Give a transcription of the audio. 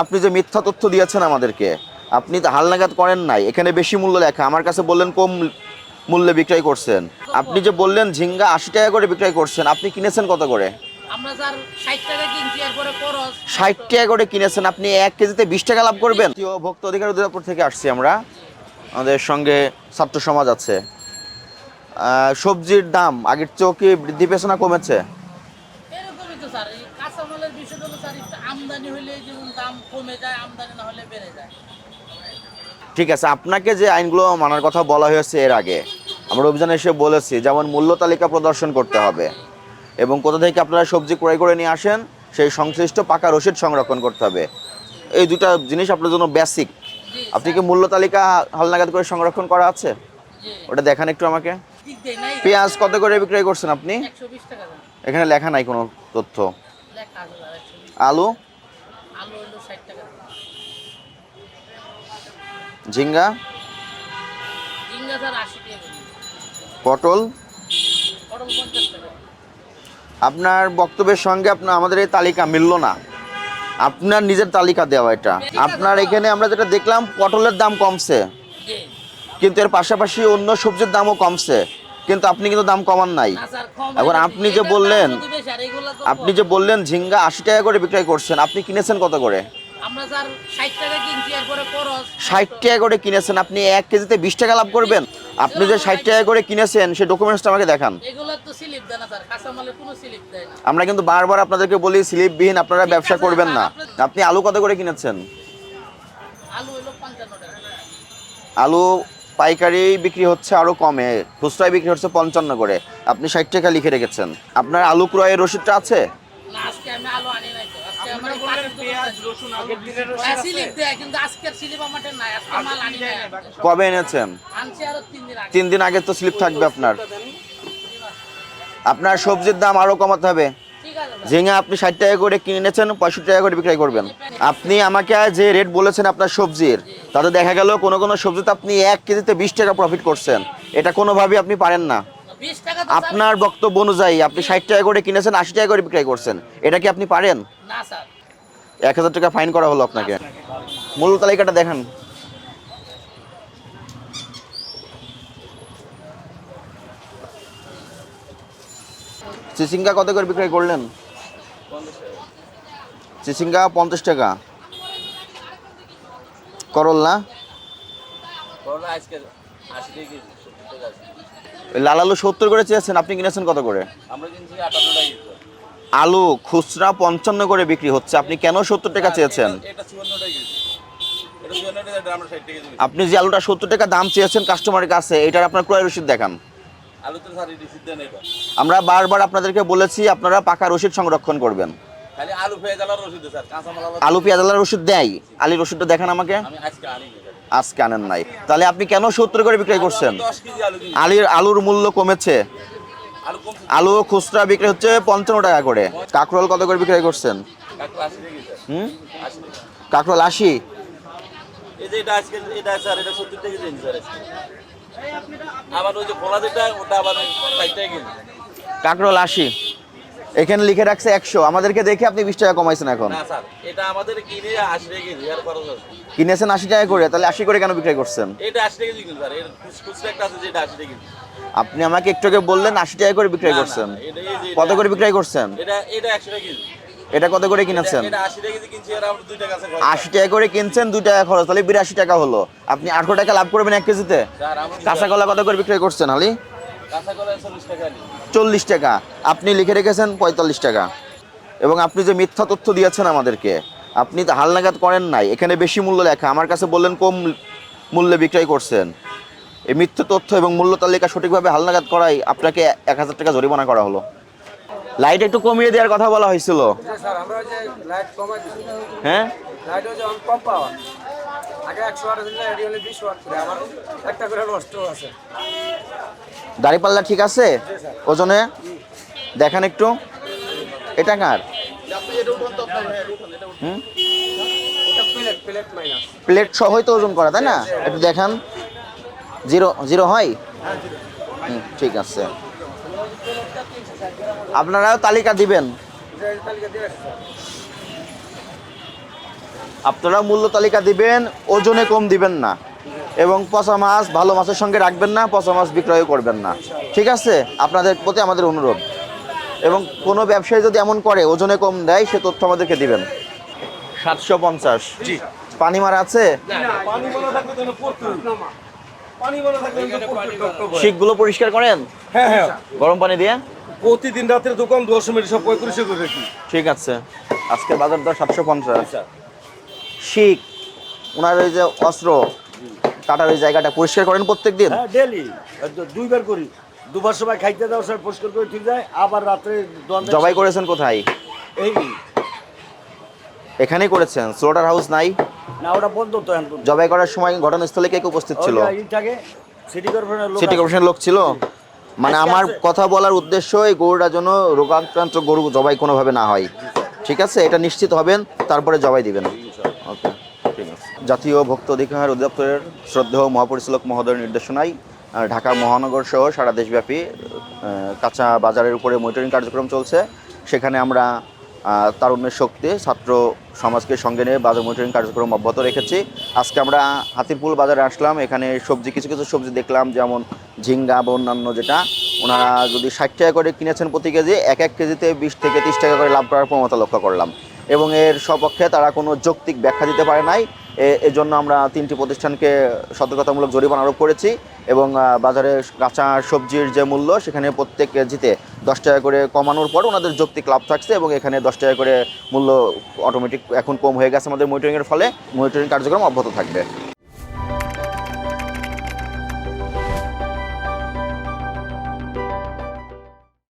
আপনি যে মিথ্যা তথ্য দিয়েছেন আমাদেরকে আপনি তো হালনাগাদ করেন নাই। এখানে বেশি মূল্য লেখা। আমার কাছে বললেন কম মূল্যে বিক্রয় করছেন। আপনি যে বললেন ঝিঙ্গা আশি টাকা করে বিক্রয় করছেন আপনি কিনেছেন কত করে? ষাট টাকা করে কিনেছেন আপনি এক কেজিতে বিশ টাকা লাভ করবেন? ভোক্তা অধিকার অধিদপ্তর থেকে আসছি আমরা। আমাদের সঙ্গে ছাত্র সমাজ আছে। সবজির দাম আগের চেয়েও কি বৃদ্ধি পেয়েছে না কমেছে? কাঁচামালের হলো স্যার একটু আমদানি হলে যেমন দাম কমে যায় আমদানি না হলে বেড়ে যায়। ঠিক আছে আপনাকে যে আইনগুলো মানার কথা বলা হয়েছে এর আগে আমরা অভিযানে এসে বলেছি যেমন মূল্য তালিকা প্রদর্শন করতে হবে এবং কোথা থেকে আপনারা সবজি ক্রয় করে নিয়ে আসেন সেই সংশ্লিষ্ট পাকা রসিদ সংরক্ষণ করতে হবে। এই দুটা জিনিস আপনার জন্য বেসিক আপনি কি মূল্য তালিকা হালনাগাদ করে সংরক্ষণ করা আছে? ওটা দেখান একটু আমাকে। পেঁয়াজ কত করে বিক্রয় করছেন আপনি? এখানে লেখা নাই কোনো তথ্য লেখা আছে স্যার একশো বিশ আলু? ঝিঙ্গা? পটল? পটল পঞ্চাশ টাকা। আপনার বক্তব্যের সঙ্গে আপনার আমাদের এই তালিকা মিলল না। আপনার নিজের তালিকা দেওয়া এটা। আপনার এখানে আমরা যেটা দেখলাম পটলের দাম কমছে। কিন্তু এর পাশাপাশি অন্য সবজির দামও কমছে। কিন্তু আপনি কিন্তু দাম কমান নাই। এখন আপনি যে বললেন আপনি যে বললেন ঝিঙ্গা আশি টাকা করে বিক্রয় করছেন আপনি কিনেছেন কত করে? ষাট টাকা করে কিনেছেন আপনি এক কেজিতে বিশ টাকা লাভ করবেন? আপনি যে ষাট টাকা করে কিনেছেন সেই ডকুমেন্টসটা আমাকে দেখান। আমরা কিন্তু বারবার আপনাদেরকে বলি স্লিপবিহীন আপনারা ব্যবসা করবেন না। আপনি আলু কত করে কিনেছেন? আলু আলু পাইকারি বিক্রি হচ্ছে আরও কমে খুচরায় বিক্রি হচ্ছে পঞ্চান্ন করে। আপনি ষাট টাকা লিখে রেখেছেন। আপনার আলু ক্রয়ের রসিদটা আছে? না আজকে আমি আলু আনি নাই তো। আজকে আমার পেঁয়াজ রসুন আগের দিনের স্লিপ দেয় কিন্তু আজকের স্লিপ আমাদের নাই। আজকে মাল আনি নাই। আমি। কবে এনেছেন? তিন দিন আগে। তিন দিন আগে তো স্লিপ থাকবে আপনার। আপনার সবজির দাম আরও কমাতে হবে। ঝিঙে আপনি ষাট টাকা করে কিনেছেন পঁয়ষট্টি টাকা করে বিক্রয় করবেন। আপনি আমাকে যে রেট বলেছেন আপনার সবজির তাতে দেখা গেল কোনো কোনো সবজিতে আপনি এক কেজিতে বিশ টাকা প্রফিট করছেন। এটা কোনোভাবেই আপনি পারেন না। আপনার বক্তব্য অনুযায়ী আপনি ষাট টাকা করে কিনেছেন আশি টাকা করে বিক্রয় করছেন। এটা কি আপনি পারেন? এক হাজার টাকা ফাইন করা হলো আপনাকে। মূল্য তালিকাটা দেখান। চিচিঙ্গা কত করে বিক্রয় করলেন? চিচিঙ্গা পঞ্চাশ টাকা। করল? না লাল আলু সত্তর করে চেয়েছেন আপনি কিনেছেন কত করে। আলু খুচরা পঞ্চান্ন করে বিক্রি হচ্ছে আপনি কেন সত্তর টাকা চেয়েছেন? টাকা কেজি। আপনি যে আলুটা সত্তর টাকা দাম চেয়েছেন কাস্টমারের কাছে এটার আপনার ক্রয় রসিদ দেখান। আমরা বারবার আপনাদেরকে বলেছি আপনারা পাকা রসিদ সংরক্ষণ করবেন। আলু পেঁয়াজ আলার রসিদ দেয়? আলির রসিদটা দেখান আমাকে। আজকে আনেন। নাই। তাহলে আপনি কেন সত্তর করে বিক্রয় করছেন। আলির আলুর মূল্য কমেছে। আলু। খুচরা বিক্রি হচ্ছে পঞ্চান্ন টাকা করে। কাঁকরোল কত করে বিক্রয় করছেন। হুম? কাঁকরোল আশি? আবার ওই যে খোলা যেটা ওটা আবার ষাট টাকা আশি। এখানে লিখে রাখছে একশো। আমাদেরকে দেখে আপনি বিশ টাকা কমাইছেন এখন। না স্যার এটা আমাদের কিনে আশি টাকা কেজি আর খরচ আছে। কিনেছেন আশি টাকা করে তাহলে আশি করে কেন বিক্রয় করছেন? এটা আশি টাকা কেজি স্যার এর খুচরা একটা আছে যেটা আশি টাকা কেজি। আপনি আমাকে একটু আগে বললেন আশি টাকা করে বিক্রয় করছেন। কত করে বিক্রয় করছেন? এটা এটা একশো টাকা কেজি। এটা কত করে কিনেছেন? আশি টাকা করে কিনছেন দুই টাকা খরচ। তাহলে বিরাশি টাকা হলো। আপনি আটশো টাকা লাভ করবেন এক কেজিতে? কাঁচা কলা কত করে বিক্রয় করছেন হালি চল্লিশ টাকা আপনি লিখে রেখেছেন পঁয়তাল্লিশ টাকা। এবং আপনি যে মিথ্যা তথ্য দিয়েছেন আমাদেরকে আপনি তো হালনাগাদ করেন নাই। এখানে বেশি মূল্য লেখা। আমার কাছে বললেন কম মূল্যে বিক্রয় করছেন। এই মিথ্যা তথ্য এবং মূল্য তালিকা সঠিকভাবে হালনাগাদ করাই আপনাকে এক হাজার টাকা জরিমানা করা হলো। লাইট একটু কমিয়ে দেওয়ার কথা বলা হয়েছিল। হ্যাঁ? দাড়িপাল্লা ঠিক আছে? ওজনে? দেখান একটু। এটা কার? হুম? প্লেট সহই তো ওজন করা তাই না? একটু দেখান। জিরো জিরো হয়? হুম, ঠিক আছে। আপনারাও তালিকা দিবেন। আপনারা মূল্য তালিকা দিবেন ওজনে কম দিবেন না। এবং পচা মাছ ভালো মাছের সঙ্গে রাখবেন না পচা মাছ বিক্রয় করবেন না। ঠিক আছে? আপনাদের প্রতি আমাদের অনুরোধ। এবং কোনো ব্যবসায়ী যদি এমন করে ওজনে কম দেয় সে তথ্য আমাদেরকে দিবেন। সাতশো পঞ্চাশ। পানি মারা আছে? শিকগুলো পরিষ্কার করেন? হ্যাঁ হ্যাঁ। গরম পানি দিয়ে? প্রতিদিন রাতের দোকান দশ মিনিট সব পঁয়ত্রিশে করে রাখি ঠিক আছে। আজকে বাজার দর সাতশো পঞ্চাশ। আচ্ছা। শিখ ওনার ওই যে অস্ত্র কাটার ওই জায়গাটা পরিষ্কার করেন প্রত্যেক দিন হ্যাঁ ডেলি দুইবার করি। দুবার সময় খাইতে দেওয়ার সময় পরিষ্কার করে ঠিক যায় আবার রাত্রে জবাই করেছেন কোথায়? এই এখানেই করেছেন স্লোটার হাউস নাই? না ওটা বন্ধ তো জবাই করার সময় ঘটনাস্থলে কে কে উপস্থিত ছিল? সিটি। কর্পোরেশনের লোক ছিল? মানে আমার কথা বলার উদ্দেশ্য এই গরুটা যেন রোগাক্রান্ত গরু জবাই কোনোভাবে না হয়। ঠিক আছে? এটা নিশ্চিত হবেন তারপরে জবাই দিবেন। ওকে। ঠিক আছে। জাতীয় ভক্ত অধিকার অধিদপ্তরের শ্রদ্ধেয় মহাপরিচালক মহোদয়ের নির্দেশনায় ঢাকা মহানগর সহ সারা দেশব্যাপী কাঁচা বাজারের উপরে মনিটরিং কার্যক্রম চলছে। সেখানে আমরা তারুণ্যের শক্তি ছাত্র সমাজকে সঙ্গে নিয়ে বাজার মনিটরিং কার্যক্রম অব্যাহত রেখেছি। আজকে আমরা হাতিরপুল বাজারে আসলাম, এখানে সবজি, কিছু কিছু সবজি দেখলাম, যেমন ঝিঙ্গা বা অন্যান্য যেটা। ওনারা যদি ষাট টাকা করে কিনেছেন প্রতি কেজি, এক এক কেজিতে বিশ থেকে তিরিশ টাকা করে লাভ করার প্রবণতা লক্ষ্য করলাম। এবং এর সপক্ষে তারা কোনো যৌক্তিক ব্যাখ্যা দিতে পারে নাই। এজন্য আমরা তিনটি প্রতিষ্ঠানকে সতর্কতামূলক জরিমানা আরোপ করেছি এবং বাজারে কাঁচা সবজির যে মূল্য সেখানে প্রত্যেক কেজিতে দশ টাকা করে কমানোর পর ওনাদের যৌক্তিক লাভ থাকছে এবং এখানে দশ টাকা করে মূল্য অটোমেটিক এখন কম হয়ে গেছে আমাদের মনিটরিংয়ের ফলে। মনিটরিং কার্যক্রম অব্যাহত থাকবে।